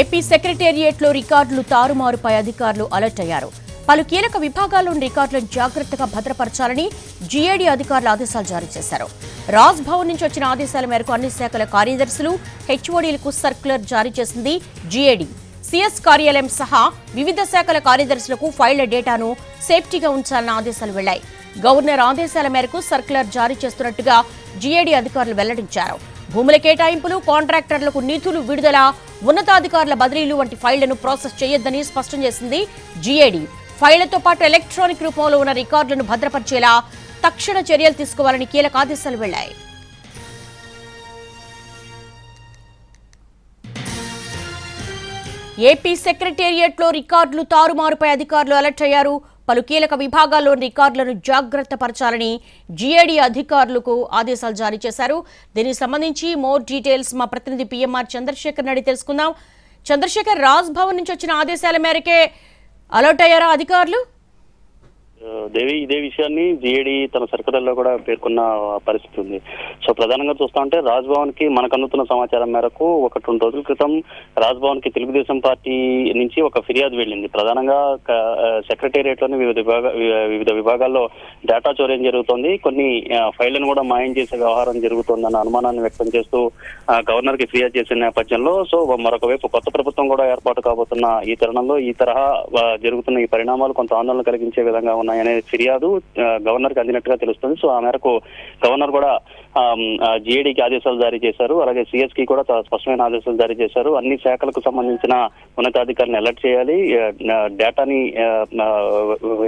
AP సెక్రటేరియట్లో రికార్డులు తారుమారుపై అధికారులు అలర్ట్ అయ్యారు. పలు కీలక విభాగాల్లోని రికార్డులను జాగ్రత్తగా భద్రపరచాలని జీఏడీ అధికారులు ఆదేశాలు జారీ చేశారు. రాజ్ భవన్ నుంచి వచ్చిన ఆదేశాల మేరకు అన్ని శాఖల కార్యదర్శులు హెచ్ఓడీలకు సర్క్యులర్ జారీ చేసింది జీఏడీ. సిఎస్ కార్యాలయం సహా వివిధ శాఖల కార్యదర్శులకు ఫైళ్ళ డేటాను సేఫ్టీగా ఉంచాలన్న ఆదేశాలు వెళ్ళాయి గవర్నర్ ఆదేశాల మేరకు సర్క్యులర్ జారీ చేస్తున్నట్టుగా జీఏడీ అధికారులు వెల్లడించారు. భూముల కేటాయింపులు కాంట్రాక్టర్లకు నిధులు విడుదల ఉన్నతాధికారుల బదిలీలు వంటి ఫైళ్ళను ప్రాసెస్ చేయొద్దని స్పష్టం చేసింది జీఏడీ ఫైళ్ళతో పాటు ఎలక్ట్రానిక్ రూపంలో ఉన్న రికార్డులను భద్రపరిచేలా తక్షణ చర్యలు తీసుకోవాలని కీలక ఆదేశాలు వెళ్ళాయి ఏపీ సెక్రటేరియట్లో రికార్డులు తారుమారుపై అధికారులు అలర్ట్ అయ్యారు. పలు కీలక విభాగాల్లో రికార్డులను జాగ్రత్త పరచాలని జీఏడీ అధికారులకు ఆదేశాలు జారీ చేశారు. దీనికి సంబంధించి మోర్ డీటెయిల్స్ మా ప్రతినిధి పిఎంఆర్ చంద్రశేఖర్ నడి తెలుసుకుందాం. చంద్రశేఖర్ రాజ్ భవన్ నుంచి వచ్చిన ఆదేశాల మేరకే అలర్ట్ అయ్యారా అధికారులు? దేవి ఇదే విషయాన్ని జిఏడి తన సర్కులర్లో కూడా పేర్కొన్న పరిస్థితి ఉంది. సో ప్రధానంగా చూస్తా ఉంటే రాజ్భవన్కి మనకు అందుతున్న సమాచారం మేరకు ఒక రెండు రోజుల క్రితం రాజ్భవన్కి తెలుగుదేశం పార్టీ నుంచి ఒక ఫిర్యాదు వెళ్ళింది. ప్రధానంగా సెక్రటేరియట్లోని వివిధ విభాగ వివిధ విభాగాల్లో డేటా చోర్యం జరుగుతోంది. కొన్ని ఫైళ్ళను కూడా మాయం చేసే వ్యవహారం జరుగుతోందన్న అనుమానాన్ని వ్యక్తం చేస్తూ గవర్నర్కి ఫిర్యాదు చేసిన నేపథ్యంలో సో మరొక వైపు కొత్త ప్రభుత్వం కూడా ఏర్పాటు కాబోతున్న ఈ తరుణంలో ఈ తరహా జరుగుతున్న ఈ పరిణామాలు కొంత ఆందోళన కలిగించే విధంగా ఉన్నాయనే ఫిర్యాదు గవర్నర్కి అందినట్టుగా తెలుస్తుంది. సో ఆ మేరకు గవర్నర్ కూడా జిఏడికి ఆదేశాలు జారీ చేశారు. అలాగే సిఎస్కి కూడా చాలా స్పష్టమైన ఆదేశాలు జారీ చేశారు. అన్ని శాఖలకు సంబంధించిన ఉన్నతాధికారిని అలర్ట్ చేయాలి. డేటాని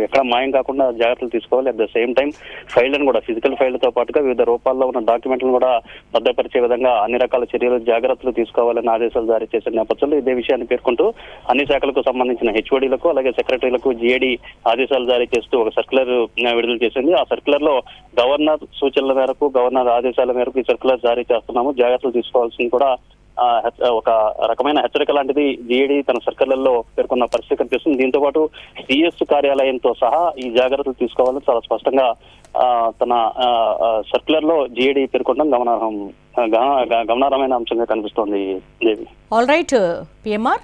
ఎక్కడ మాయం కాకుండా జాగ్రత్తలు తీసుకోవాలి. అట్ ద సేమ్ టైం ఫైళ్ళను కూడా ఫిజికల్ ఫైళ్ళతో పాటుగా వివిధ రూపాల్లో ఉన్న డాక్యుమెంట్లను కూడా భద్రపరిచే విధంగా అన్ని రకాల చర్యలు జాగ్రత్తలు తీసుకోవాలని ఆదేశాలు జారీ చేసిన నేపథ్యంలో ఇదే విషయాన్ని పేర్కొంటూ అన్ని శాఖలకు సంబంధించిన హెచ్ఓడీలకు అలాగే సెక్రటరీలకు జిఏడి ఆదేశాలు జారీ చేస్తూ ఒక సర్క్యులర్ విడుదల చేసింది. ఆ సర్క్యులర్లో గవర్నర్ సూచనల మేరకు గవర్నర్ ఆదేశాల మేరకు ఈ సర్క్యులర్ జారీ చేస్తున్నాము. జాగ్రత్తలు తీసుకోవాల్సింది కూడా ఒక రకమైన హెచ్చరిక లాంటిది జిఏడి తన సర్కిళ్ళలో పేర్కొన్న పరిస్థితి కనిపిస్తుంది. దీంతో పాటు సిఎస్ కార్యాలయంతో సహా ఈ జాగ్రత్తలు తీసుకోవాలని చాలా స్పష్టంగా ఆ, తన సర్క్యులర్లో జిఏడి పేర్కొనడం గమనార్హం గమ- గమనార్హమైన అంశంగా కనిపిస్తోంది దేవి ఆల్ రైట్ పిఎంఆర్